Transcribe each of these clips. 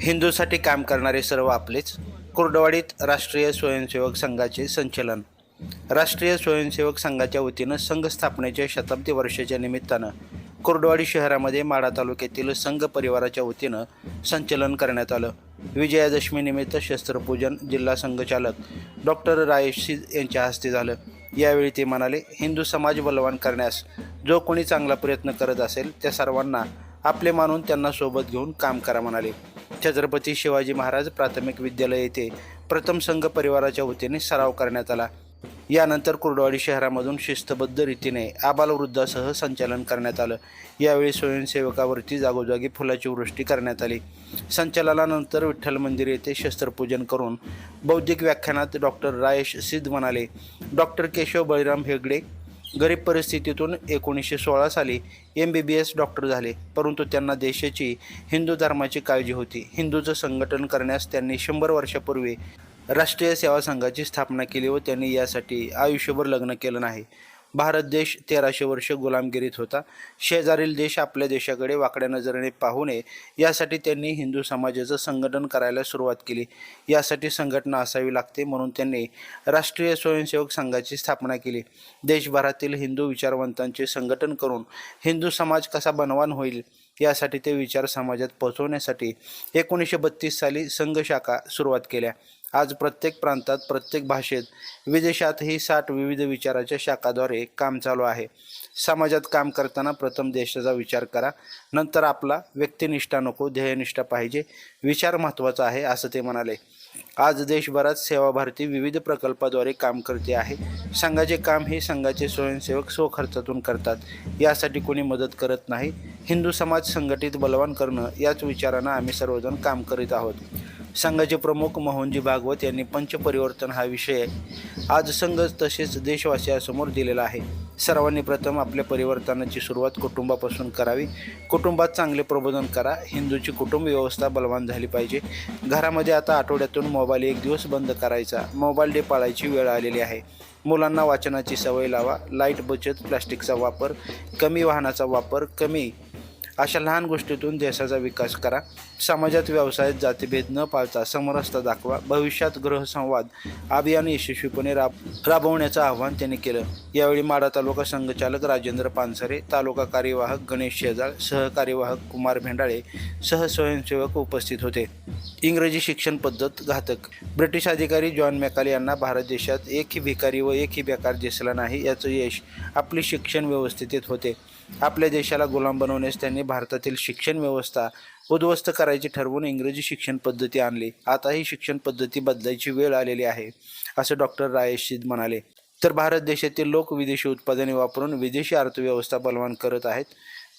हिंदूसाठी काम करणारे सर्व आपलेच कुर्डवाडीत राष्ट्रीय स्वयंसेवक संघाचे संचलन. राष्ट्रीय स्वयंसेवक संघाच्या वतीनं संघ स्थापनेच्या शताब्दी वर्षाच्या निमित्तानं कुर्डवाडी शहरामध्ये माढा तालुक्यातील संघ परिवाराच्या वतीनं संचलन करण्यात आलं. विजयादशमीनिमित्त शस्त्रपूजन जिल्हा संघचालक डॉक्टर रायशी यांच्या हस्ते झालं. यावेळी ते म्हणाले हिंदू समाज बलवान करण्यास जो कोणी चांगला प्रयत्न करत असेल त्या सर्वांना आपले मानून त्यांना सोबत घेऊन काम करा म्हणाले. छत्रपती शिवाजी महाराज प्राथमिक विद्यालय येथे प्रथम संघ परिवाराच्या वतीने सराव करण्यात आला. यानंतर कुर्डवाडी शहरामधून शिस्तबद्ध रीतीने आबालवृद्धासह संचालन करण्यात आलं. यावेळी स्वयंसेवकावरती जागोजागी फुलाची वृष्टी करण्यात आली. संचालनानंतर विठ्ठल मंदिर येथे शस्त्रपूजन करून बौद्धिक व्याख्यानात डॉक्टर रायश सिद्ध म्हणाले. डॉक्टर केशव बळीराम हेगडे गरीब परिस्थितीतून एकोणीसशे सोळा साली M B B S doctor झाले. परंतु त्यांना देशाची हिंदू धर्माची काळजी होती. हिंदूचं संघटन करण्यास त्यांनी शंभर वर्षापूर्वी राष्ट्रीय सेवा संघाची स्थापना केली व त्यांनी यासाठी आयुष्यभर लग्न केलं नाही. भारत देश तेराशे वर्ष गुलामगिरीत होता. शेजारील देश आपल्या देशाकडे वाकड्या नजरेने पाहू नये. यासाठी त्यांनी हिंदू समाजाचं संघटन करायला सुरुवात केली. यासाठी संघटना असावी लागते म्हणून त्यांनी राष्ट्रीय स्वयंसेवक संघाची स्थापना केली. देशभरातील हिंदू विचारवंतांचे संघटन करून हिंदू समाज कसा बनवान होईल? यासाठी ते विचार समाजात पोहोचवण्यासाठी एकोणीसशे बत्तीस साली संघशाखा सुरुवात केल्या. आज प्रत्येक प्रांतात प्रत्येक भाषेत विदेशातही साठ विविध विचाराच्या शाखाद्वारे काम चालू आहे. समाजात काम करताना प्रथम देशाचा विचार करा. नंतर आपला व्यक्तिनिष्ठा नको ध्येयनिष्ठा पाहिजे. विचार महत्त्वाचा आहे असं ते म्हणाले. आज देशभरात सेवा भारती विविध प्रकल्पाद्वारे काम करते आहे. संघाचे काम हे संघाचे स्वयंसेवक स्वखर्चातून करतात. यासाठी कोणी मदत करत नाही. हिंदू समाज संघटित बलवान करणं याच विचारानं आम्ही सर्वजण काम करीत आहोत. संघाचे प्रमुख मोहनजी भागवत यांनी पंचपरिवर्तन हा विषय आज संघ तसेच देशवासियांसमोर दिलेला आहे. सर्वांनी प्रथम आपल्या परिवर्तनाची सुरुवात कुटुंबापासून करावी. कुटुंबात चांगले प्रबोधन करा. हिंदूची कुटुंब व्यवस्था बलवान झाली पाहिजे. घरामध्ये आता आठवड्यातून मोबाईल एक दिवस बंद करायचा. मोबाईल डे पाळायची वेळ आलेली आहे. मुलांना वाचनाची सवय लावा. लाइट बचत प्लास्टिकचा वापर कमी वाहनाचा वापर कमी अशा लहान गोष्टीतून देशाचा विकास करा. समाजात व्यवसायात जातीभेद न पाळता समरसता दाखवा. भविष्यात गृहसंवाद अभियान यशस्वीपणे राब राबवण्याचं आवाहन त्यांनी केलं. यावेळी माडा तालुका संघचालक राजेंद्र पानसरे तालुका कार्यवाहक गणेश शेजाळ सहकार्यवाहक कुमार भेंडाळे सहस्वयंसेवक उपस्थित होते. इंग्रजी शिक्षण पद्धत घातक. ब्रिटिश अधिकारी जॉन मॅकाले यांना भारत देशात एकही भिकारी व एकही बेकार दिसला नाही याचं यश आपली शिक्षण व्यवस्थेत होते. आपल्या देशाला गुलाम बनवण्यास त्यांनी भारतातील शिक्षण व्यवस्था उद्ध्वस्त करायची ठरवून इंग्रजी शिक्षण पद्धती आणली. आता ही शिक्षण पद्धती बदलायची वेळ आलेली आहे असं डॉक्टर रायशीद म्हणाले. तर भारत देशातील लोक विदेशी उत्पादने वापरून विदेशी अर्थव्यवस्था बलवान करत आहेत.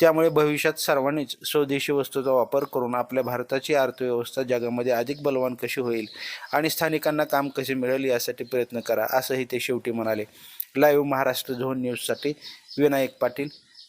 त्यामुळे भविष्यात सर्वांनीच स्वदेशी वस्तूचा वापर करून आपल्या भारताची अर्थव्यवस्था जगामध्ये अधिक बलवान कशी होईल आणि स्थानिकांना काम कसे मिळेल यासाठी प्रयत्न करा असंही ते शेवटी म्हणाले. लाईव्ह महाराष्ट्र झोन न्यूजसाठी विनायक पाटील.